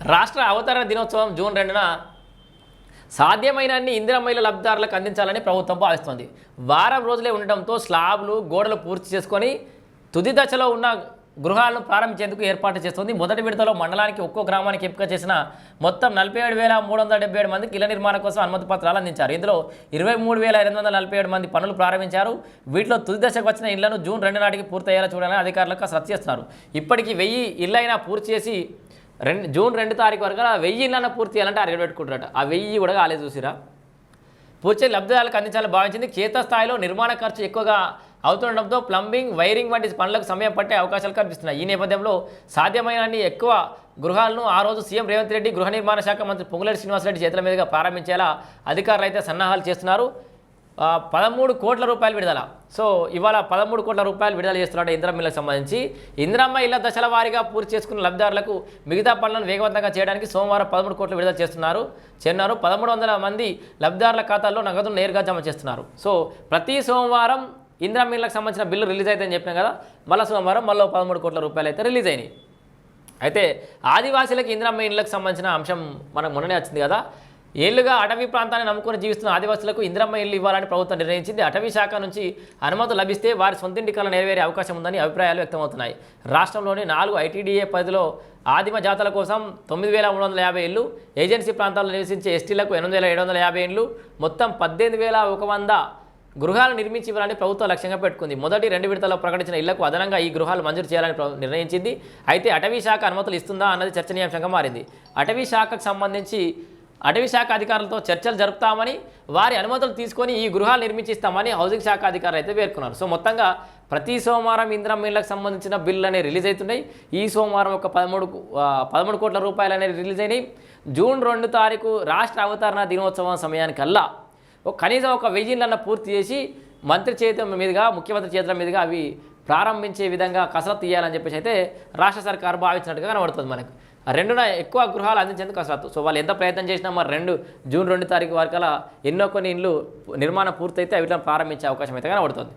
రాష్ట్ర అవతరణ దినోత్సవం జూన్ రెండున సాధ్యమైన అన్ని ఇందిరమ్మల లబ్ధిదారులకు అందించాలని ప్రభుత్వం భావిస్తోంది. వారం రోజులే ఉండడంతో స్లాబ్లు గోడలు పూర్తి చేసుకొని తుది దశలో ఉన్న గృహాలను ప్రారంభించేందుకు ఏర్పాటు చేస్తుంది. మొదటి విడతలో మండలానికి ఒక్కో గ్రామానికి ఎంపిక చేసిన మొత్తం నలభై ఏడు వేల మూడు వందల డెబ్బై ఏడు మందికి ఇళ్ళ నిర్మాణం కోసం అనుమతి పత్రాలు అందించారు. ఇందులో ఇరవై మూడు వేల ఎనిమిది వందల నలభై ఏడు మంది పనులు ప్రారంభించారు. వీటిలో తుది దశకు వచ్చిన ఇళ్ళను జూన్ రెండు నాటికి పూర్తయ్యేలా చూడాలని అధికారులకు కసరత్తు ఇప్పటికీ వెయ్యి ఇళ్ళైనా పూర్తి చేసి రెండు జూన్ రెండు తారీఖు వరకు వెయ్యి ఇళ్ళన్న పూర్తి చేయాలంటే అరగడ పెట్టుకుంటారట. ఆ వెయ్యి కూడా కాలేదు చూసిరా. పూర్తి లబ్ధిదారులకు అందించాలని భావించింది క్షేత్రస్థాయిలో నిర్మాణ ఖర్చు ఎక్కువగా అవుతుండడంతో ప్లంబింగ్ వైరింగ్ వంటి పనులకు సమయం పట్టే అవకాశాలు కనిపిస్తున్నాయి. ఈ నేపథ్యంలో సాధ్యమైన ఎక్కువ గృహాలను ఆ రోజు సీఎం రేవంత్ రెడ్డి గృహ నిర్మాణ శాఖ మంత్రి పొంగులేటి శ్రీనివాసరెడ్డి చేతుల మీదుగా ప్రారంభించేలా అధికారులు అయితే సన్నాహాలు చేస్తున్నారు. పదమూడు కోట్ల రూపాయలు విడుదల. సో ఇవాళ పదమూడు కోట్ల రూపాయలు విడుదల చేస్తున్నట్టు ఇందిరమ్మ సంబంధించి. ఇంద్రమ్మ ఇళ్ళ దశల వారీగా పూర్తి చేసుకున్న లబ్ధిదారులకు మిగతా పనులను వేగవంతంగా చేయడానికి సోమవారం పదమూడు కోట్లు విడుదల చేస్తున్నారు. చెన్నారు పదమూడు వందల మంది లబ్ధిదారుల ఖాతాల్లో నగదును నేరుగా జమ చేస్తున్నారు. సో ప్రతి సోమవారం ఇంద్రమ్మ సంబంధించిన బిల్లు రిలీజ్ అవుతుందని చెప్పినాం కదా మళ్ళీ సోమవారం మళ్ళీ పదమూడు కోట్ల రూపాయలు అయితే రిలీజ్ అయినాయి. అయితే ఆదివాసీలకు ఇంద్రమ్మ ఇళ్ళకు సంబంధించిన అంశం మనకు మొన్ననే వచ్చింది కదా ఏళ్ళుగా అటవీ ప్రాంతాన్ని నమ్ముకొని జీవిస్తున్న ఆదివాసులకు ఇంద్రమ్మ ఇల్లు ఇవ్వాలని ప్రభుత్వం నిర్ణయించింది. అటవీ శాఖ నుంచి అనుమతి లభిస్తే వారి సొంతింటి కళ నెరవేరే అవకాశం ఉందని అభిప్రాయాలు వ్యక్తమవుతున్నాయి. రాష్ట్రంలోని నాలుగు ఐటీడీఏ పరిధిలో ఆదిమ జాతల కోసం తొమ్మిది వేల మూడు వందల యాభై ఇళ్ళు ఏజెన్సీ ప్రాంతాల్లో నివసించే ఎస్టీలకు ఎనిమిది వేల ఏడు వందల యాభై ఇళ్ళు మొత్తం పద్దెనిమిది వేల ఒక వంద గృహాలు నిర్మించి ఇవ్వాలని ప్రభుత్వం లక్ష్యంగా పెట్టుకుంది. మొదటి రెండు విడతల్లో ప్రకటించిన ఇళ్ళకు అదనంగా ఈ గృహాలు మంజూరు చేయాలని ప్ర- నిర్ణయించింది. అయితే అటవీ శాఖ అనుమతులు ఇస్తుందా అన్నది చర్చనీయాంశంగా మారింది. అటవీ శాఖకు సంబంధించి అటవీ శాఖ అధికారులతో చర్చలు జరుపుతామని వారి అనుమతులు తీసుకొని ఈ గృహాలు నిర్మించిస్తామని హౌసింగ్ శాఖ అధికారులు అయితే పేర్కొన్నారు. సో మొత్తంగా ప్రతి సోమవారం ఇందిరమ్మ ఇళ్ళకు సంబంధించిన బిల్లు అనేవి రిలీజ్ అవుతున్నాయి. ఈ సోమవారం ఒక పదమూడు పదమూడు కోట్ల రూపాయలు అనేవి రిలీజ్ అయినాయి. జూన్ రెండు తారీఖు రాష్ట్ర అవతరణ దినోత్సవం సమయానికల్లా కనీసం ఒక వెయ్యిళ్ళన్న పూర్తి చేసి మంత్రి చేతుల మీదుగా ముఖ్యమంత్రి చేతుల మీదుగా అవి ప్రారంభించే విధంగా కసరత్తు చేయాలని చెప్పేసి అయితే రాష్ట్ర సర్కారు భావించినట్టుగా కనబడుతుంది మనకు. రెండు రెండున ఎక్కువ గృహాలు అందించేందుకు అసలు సో వాళ్ళు ఎంత ప్రయత్నం చేసినా మరి రెండు జూన్ రెండు తారీఖు వరకు ఎన్నో కొన్ని ఇండ్లు నిర్మాణం పూర్తయితే వీటిని ప్రారంభించే అవకాశం అయితే కనబడుతుంది.